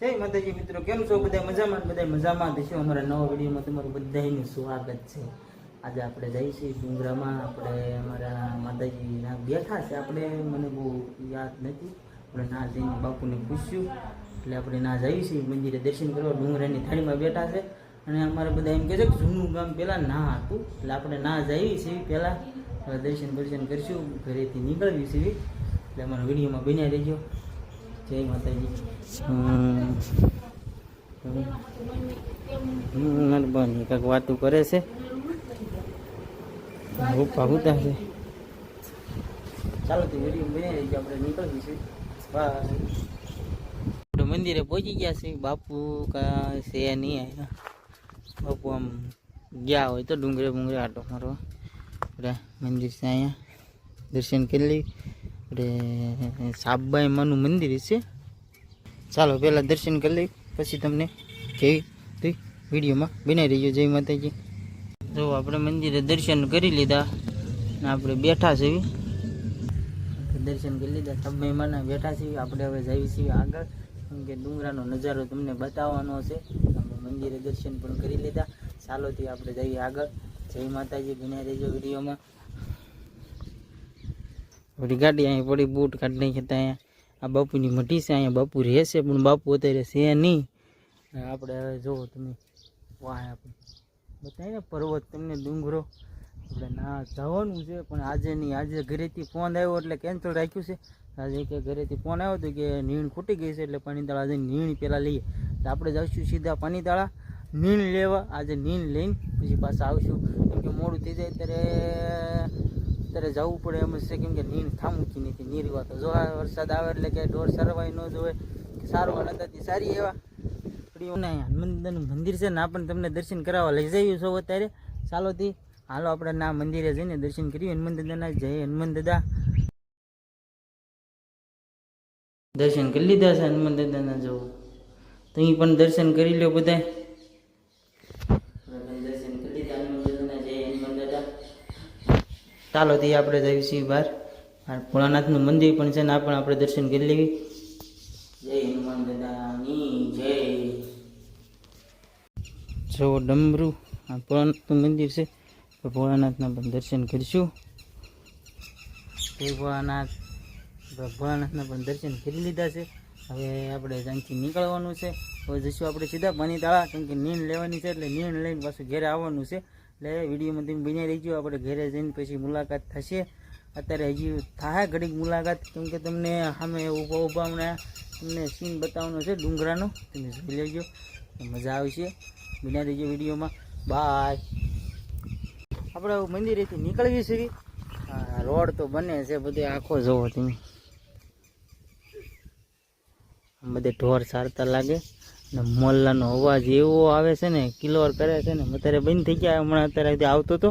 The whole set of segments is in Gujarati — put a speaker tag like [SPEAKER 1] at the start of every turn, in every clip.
[SPEAKER 1] જય માતાજી મિત્રો, કેમ છો? બધા મજામાં બધા મજામાં? દેશો અમારા નવા વિડીયોમાં તમારું બધાનું સ્વાગત છે. આજે આપણે જઈશું ડુંગરામાં. આપણે અમારા માતાજી ના બેઠા છે. આપણે મને બહુ યાદ નથી આપણે ના જઈને બાપુને પૂછ્યું. એટલે આપણે ના જઈશું મંદિરે દર્શન કરવા. ડુંગરાની થાળીમાં બેઠા છે. અને અમારે બધા એમ કહે છે કે જૂનું ગામ પહેલાં ના હતું. એટલે આપણે ના જઈએ છીએ પહેલાં. દર્શન દર્શન કરીશું. ઘરેથી નીકળવી છીએ એટલે અમારા વિડીયોમાં બન્યા રહેજો. જય માતાજી મહેરબાની કાંઈક વાતું કરે છે ઉપા ઉતા છે ચાલો તો વીડિયો બની રહીજો આપણે નીકળી જઈશું બાય આપણે મંદિરે પહોંચી ગયા છે બાપુ કા છે નહીં આવ્યા બાપુ આમ ગયા હોય તો ડુંગરે બુંગરે આટો મારવા આપણે મંદિર છે અહીંયા દર્શન કરી લઈ આપણે સાબાઈ માનું મંદિર છે. ચાલો, પહેલાં દર્શન કરી લઈ પછી તમને કેવી વિડીયોમાં બનાવી રહીજો જય માતાજી. જો, આપણે મંદિરે દર્શન કરી લીધા ને આપણે બેઠા છીએ. દર્શન કરી લીધા. સાબાઈ માના બેઠા છીએ. આપણે હવે જઈએ છીએ આગળ. કેમ કે ડુંગરાનો નજારો તમને બતાવવાનો છે. આપણે મંદિરે દર્શન પણ કરી લીધા. ચાલોથી આપણે જઈએ આગળ. જય માતાજી. બનાવી રહીજો વિડીયોમાં. આપણી ગાડી અહીંયા પડી, બૂટ કાઢી નાખી હતા અહીંયા. આ બાપુની મઢી છે, અહીંયા બાપુ રહેશે પણ બાપુ અત્યારે છે નહીં. આપણે હવે જુઓ તમે, વાહ આપણે. બતાવીએ ને પર્વત તમને ડુંગરો. આપણે ના જવાનું છે, પણ આજે નહીં, આજે ઘરેથી ફોન આવ્યો એટલે કેન્સલ રાખ્યું છે. આજે કે ઘરેથી ફોન આવ્યો હતો કે નીણ ખૂટી ગઈ છે, એટલે પાણીતાળા આજે નીણ પહેલાં લઈએ. તો આપણે જઈશું સીધા પાણીતાળા નીણ લેવા. આજે નીણ લઈને પછી પાછા આવશું. કેમ કે મોડું થઈ જાય ત્યારે ત્યારે જવું પડે એમ છે. કેમ કે નીર થામુકી નથી નીરવા તો જો આ વરસાદ આવે એટલે કે ઢોર સરવાય ન જોવે, કે સારું અનંતથી સારી એવા. હનુમંતનું મંદિર છે ને પણ તમને દર્શન કરાવવા લઈ જઈએ છો અત્યારે. ચાલોથી હાલો આપણે ના મંદિરે જઈને દર્શન કરીએ. હનુમાન દાદાના જય. હનુમાન દાદા. દર્શન કરી લીધા છે હનુમાન દાદાના જવું. તો પણ દર્શન કરી લો બધા ચાલો તે આપણે જઈએ છીએ બહાર. અને ભોળાનાથનું મંદિર પણ છે ને પણ આપણે દર્શન કરી લેવી. જય હનુમાન દાદાની જય. જો ડમરું, આ ભોળાનાથનું મંદિર છે, તો ભોળાનાથના પણ દર્શન કરીશું. જય ભોળાનાથ. ભોળાનાથના પણ દર્શન કરી લીધા છે. હવે આપણે ત્યાંથી નીકળવાનું છે. હવે જઈશું આપણે સીધા પાણી તાળા કેમ કે નીણ લેવાની છે એટલે નીણ લઈને પાછું ઘરે આવવાનું છે. એટલે વિડીયોમાં તમે બન્યા રહીજો. આપણે ઘરે જઈને પછી મુલાકાત થશે. અત્યારે હજી થાય ઘડીક મુલાકાત. કેમ કે તમને સામે ઊભા ઊભા હમણાં તમને સીન બતાવવાનો છે, ડુંગરાનો. તમે જોઈ લેજો. મજા આવશે. બન્યા રહીજો વિડીયોમાં. બાય આપણે મંદિરેથી નીકળવી છે હા રોડ તો બને છે બધે આખો જોવો તમે. બધે ઢોર સારતા લાગે. ને મોલ્લાનો અવાજ એવો આવે છે ને, કિલોર કરે છે ને, અત્યારે બંધ થઈ ગયા, હમણાં અત્યારે આવતો હતો.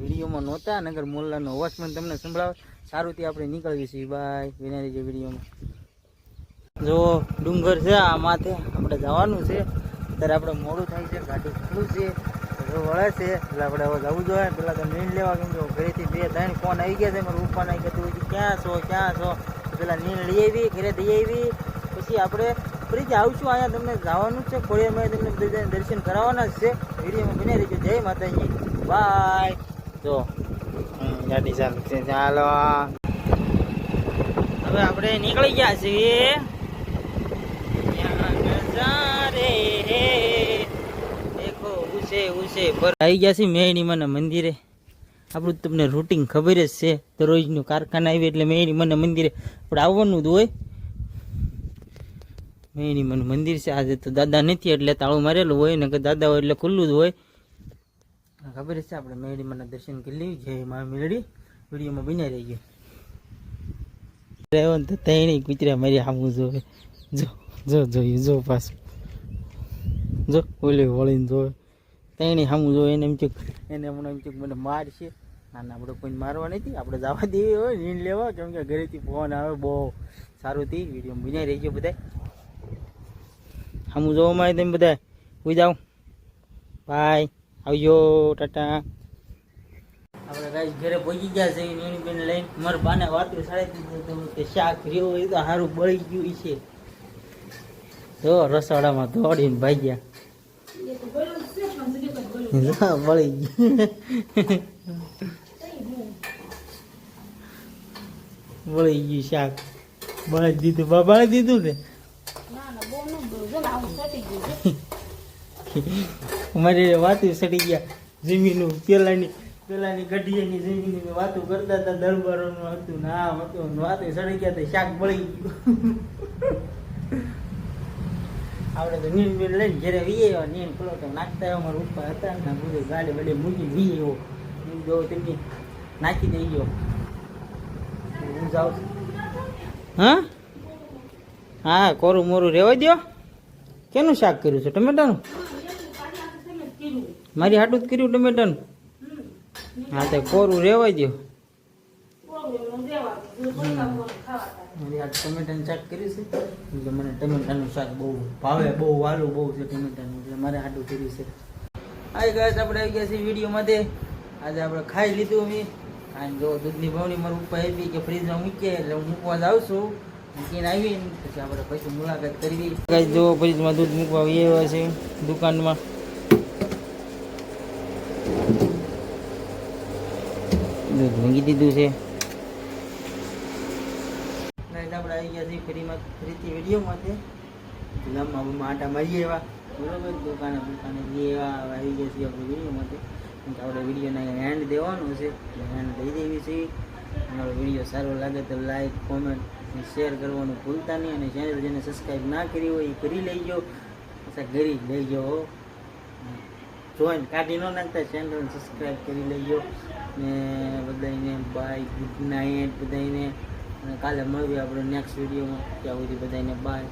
[SPEAKER 1] વિડીયોમાં નહોતા નગર મોલ્લાનો અવાજ પણ તમને સંભળાવે. સારું થી આપણે નીકળીએ છીએ બાય વિના જે વિડીયોમાં. જો ડુંગર છે આ માથે, આપણે જવાનું છે. અત્યારે આપણે મોડું થાય છે, ગાડી ખુલ્લું છે. વળે છે, એટલે આપણે હવે જવું જોઈએ. પેલા તો નીંદ લેવા કેમ કે ઘરેથી બે ત્રણ ફોન આવી ગયા છે, મારું ઉપા આવી ગયા તું ક્યાં છો ક્યાં છો? પેલા નીંદ લઈ આવી, ઘરે દઈ આવી. પછી આપણે ફરીથી આવશું અહીંયા તમને જવાનું જ છે ખોડિયામાં તમને દર્શન કરાવવાના છે. વિડીયોમાં બને રહીજો. જય માતાજી. બાય જો ગાડી ચાલુ ચાલો. હવે આપણે નીકળી ગયા છીએ. આવી ગયા છીએ મેણીમાના મંદિરે. આપણું તમને રૂટિન ખબર જ છે. દરરોજનું કારખાના આવી એટલે મેળીમાના મંદિરે. આપણે આવવાનું જ હોય. મેની મને મંદિર છે. આજે તો દાદા નથી એટલે તાળું મારેલું હોય ને દાદા હોય એટલે ખુલ્લું જ હોય. ખબર છે આપણે મેળી મને દર્શન કરી લઈએ જય મા મેળડી વિડીયોમાં બન્યા રહી ગયો રહેવાનું તો તૈણી કૂતરા મારી આવું જોવે. જો જો જોયું જો પાછું. જો, ઓલી વળીને જોવે. તૈણી સામું જોવે. એને એમ ચૂક એને હમણાં એમ ચૂક મને મારશે ના ના, આપણે કોઈ મારવા નથી. આપણે જવા દેવી હોય નીણ લેવા. કેમ કે ઘરેથી ફોન આવે, બહુ સારું થી. વીડિયો બન્યા રહી ગયો બધા સામું જોવામાં તેમ બધા ઉઈ જાઓ. બાય આવજો ટાટા. આપણે ગાઈસ ઘરે પહોંચી ગયા છે નીણી બેન લઈને. મારા બાને વાતું સાડી દીધું કે શાક રહ્યો એ તો સારું બળી ગયું છે. જો રસોડામાં દોડીને ભાગ્યા. બળી ગયું. બળી ગયું શાક. બળી દીધું બળી દીધું ને? અમારી વાતું સડી ગયા. જમીનું પેલાની પેલાની ગઢિયાની જમીન વાતો કરતા હતા, દરબારોનું હતું ને હતું વાતું સડી ગયા તો શાક બળી ગયું. આપણે તો નીણ બીન લઈને ઘેરે વીએ આવ્યા નીણ પલોટો નાખતા આવ્યા અમારા ઉપર હતા ને બધું ગાડી વડે મૂકી વીએ એવો. હું જો તમે નાખી દઈ ગયો હું જાઉં હા? હા, કોરું મોરું રેવા દ્યો? કેનું શાક કર્યું છે? ટમેટાનું? મારી હાટું જ કર્યું ટમેટાનું? હા, તો કોરું રેવા દ્યો. મારી આ ટમેટાનું શાક કર્યું છે. મને ટમેટાનું શાક બહુ ભાવે, બહુ વાલું બહુ છે ટમેટાનું. એટલે મારે હાટું કર્યું છે. હાય ગાઈસ આપણે આવી ગયા છીએ વિડીયોમાંથી આજે આપણે ખાઈ લીધું અમે. અને જો દૂધની ભાવની મારું ઉપર આપી કે ફ્રીજમાં મૂકીએ, એટલે હું મૂકવા જ છું. મૂકીને આવી પછી આપણે પછી મુલાકાત કરવી. ગાઈસ જો દૂધ મૂકવા આવ્યા છે દુકાનમાં. દૂધ મૂકી દીધું છે. આપણે આવી ગયા છીએ ફરીમાં ફરીથી વિડીયોમાંથી બમમાં આટા મારીએ એવા. બરોબર, દુકાને દુકાને હવે આવી ગયા છીએ આપણે વિડીયોમાંથી આપણે વિડીયોના હેન્ડ દેવાનો છે. એન્ડ દઈ દેવી છે. અમારો વીડિયો સારો લાગે તો લાઈક કોમેન્ટ શેર કરવાનું ભૂલતા નહીં અને ચેનલ જેને સબસ્ક્રાઈબ ના કરી હોય એ કરી લેજો. પાછા કરી લેજો. જોઈન કાઢી ન નાખતા ચેનલને સબસ્ક્રાઈબ કરી લેજો. ને બધાને બાય ગુડ નાઇટ બધાને અને કાલે મળીએ આપણે નેક્સ્ટ વિડીયોમાં ત્યાં સુધી બધાને બાય